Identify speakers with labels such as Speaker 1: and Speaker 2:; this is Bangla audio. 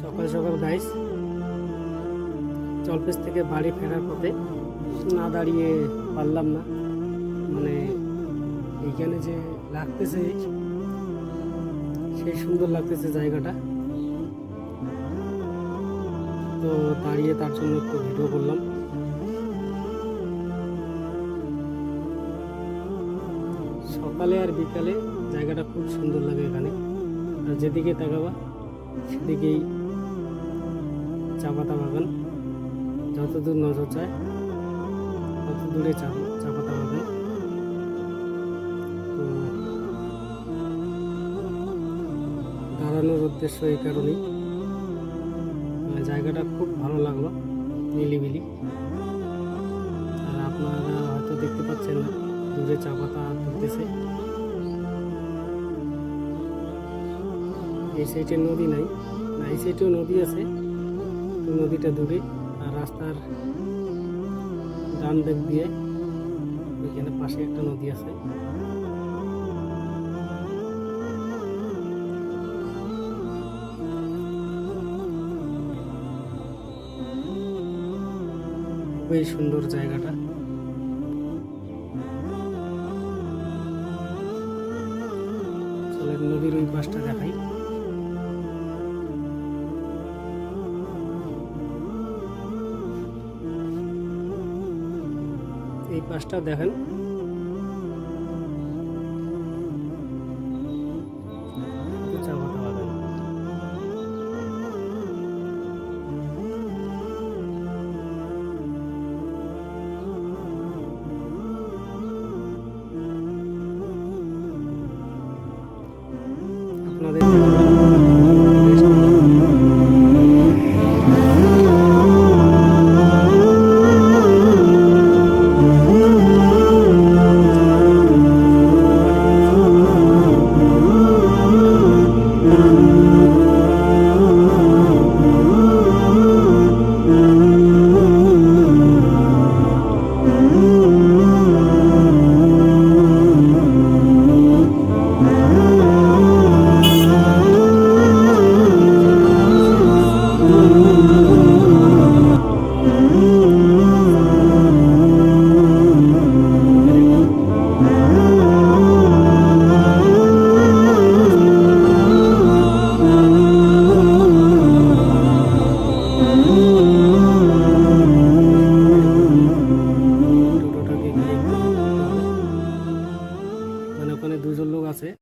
Speaker 1: সকাল সকাল গাইস জলপেস থেকে বাড়ি ফেরার পথে না দাঁড়িয়ে পারলাম না। মানে এইখানে যে লাগতেছে, সেই সুন্দর লাগতেছে জায়গাটা। তো দাঁড়িয়ে তার জন্য একটু ভিডিও করলাম। সকালে আর বিকালে জায়গাটা খুব সুন্দর লাগে এখানে। আর যেদিকে তাকাবা সেদিকেই চা পাতা বাগান যতদূর নজর যায় তত দূরে চা চা পাতা বাগান তো দাঁড়ানোর উদ্দেশ্য এই কারণেই। মানে জায়গাটা খুব ভালো লাগল নিলিবিলি আর আপনারা হয়তো দেখতে পাচ্ছেন না, দূরে চা পাতা তুলতেছে এই সাইডে নদী নাই এই সাইডেও নদী আছে নদীটা দূরে, আর রাস্তার ডান দিক দিয়ে এখানে পাশে একটা নদী আছে। খুবই সুন্দর জায়গাটা। নদীর ওই পাশটা দেখাই। এই পাশটা দেখেন। আপনাদের